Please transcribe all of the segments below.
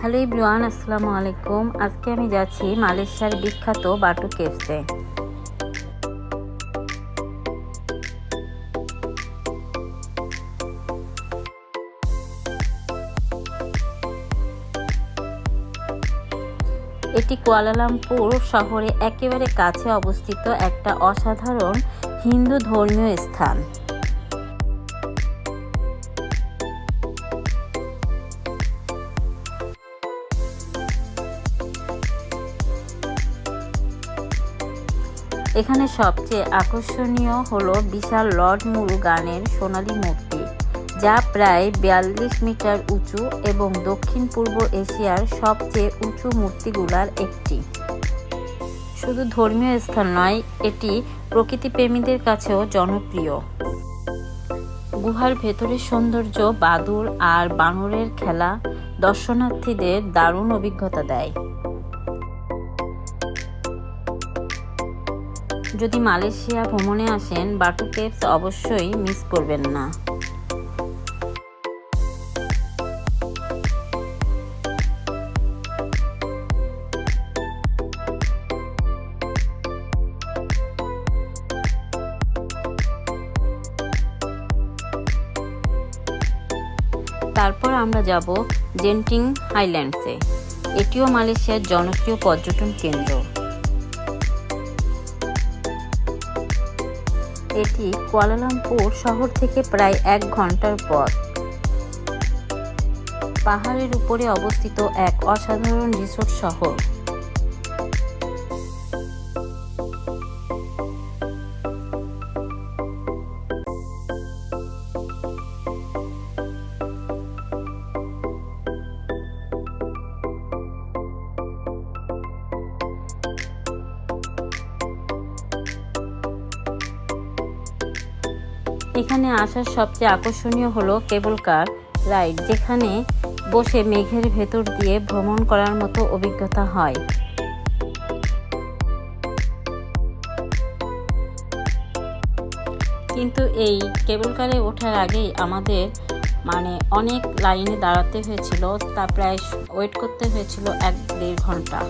Hello Ibran আসসালামু আলাইকুম। আজকে আমি যাচ্ছি মালয়েশিয়ার বিখ্যাত বাটু কেফসে এটি কুয়ালালামপুর শহরে একেবারে কাছে অবস্থিত একটা অসাধারণ হিন্দু ধর্মীয় স্থান। এখানে সবচেয়ে আকর্ষণীয় হলো বিশাল লর্ড মুরু গানের সোনালী মূর্তি, যা প্রায় বিয়াল্লিশ মিটার উঁচু এবং দক্ষিণ পূর্ব এশিয়ার সবচেয়ে উঁচু মূর্তিগুলার একটি। শুধু ধর্মীয় স্থান নয়, এটি প্রকৃতিপ্রেমীদের কাছেও জনপ্রিয়। গুহার ভেতরের সৌন্দর্য বাদুর আর বানরের খেলা দর্শনার্থীদের দারুণ অভিজ্ঞতা দেয়। যদি মালয়েশিয়া ভ্রমণে আসেন, বাটু কেপস অবশ্যই মিস করবেন না। তারপর আমরা যাব জেন্টিং হাইল্যান্ডসে। এটিও মালয়েশিয়ার জনপ্রিয় পর্যটন কেন্দ্র। এটি কুয়ালালামপুর শহর থেকে প্রায় এক ঘণ্টার পথ। পাহাড়ের উপরে অবস্থিত এক অসাধারণ রিসোর্ট শহর। এখানে আসার সবচেয়ে আকর্ষণীয় হলো কেবল কার রাইড, যেখানে বসে মেঘের ভেতর দিয়ে ভ্রমণ করার মতো অভিজ্ঞতা হয়। কিন্তু এই কেবল কারে ওঠার আগেই আমাদের মানে অনেক লাইনে দাঁড়াতে হয়েছিল, তা প্রায় ওয়েট করতে হয়েছিল এক দেড় ঘণ্টা।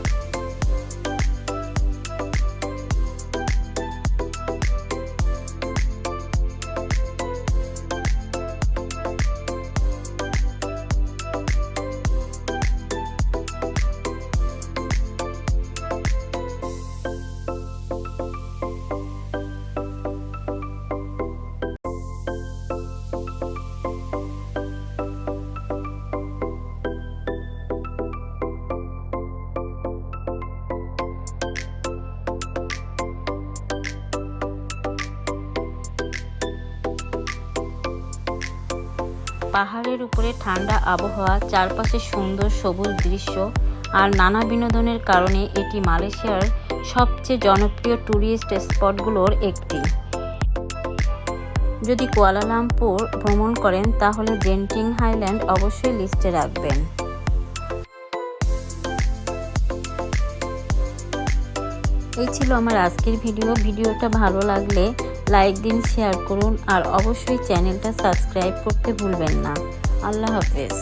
পাহাড়ের উপরে ঠান্ডা আবহাওয়া, চারপাশে সুন্দর সবুজ দৃশ্য আর নানা বিনোদনের কারণে এটি মালয়েশিয়ার সবচেয়ে জনপ্রিয় ট্যুরিস্ট স্পটগুলোর একটি। যদি কুয়ালালামপুর ভ্রমণ করেন, তাহলে জেন্টিং হাইল্যান্ড অবশ্যই লিস্টে রাখবেন। এই ছিল আমার আজকের ভিডিও। ভিডিওটা ভালো লাগলে লাইক দিন, শেয়ার করুন, আর অবশ্যই চ্যানেলটা সাবস্ক্রাইব করতে ভুলবেন না। আল্লাহ হাফেজ।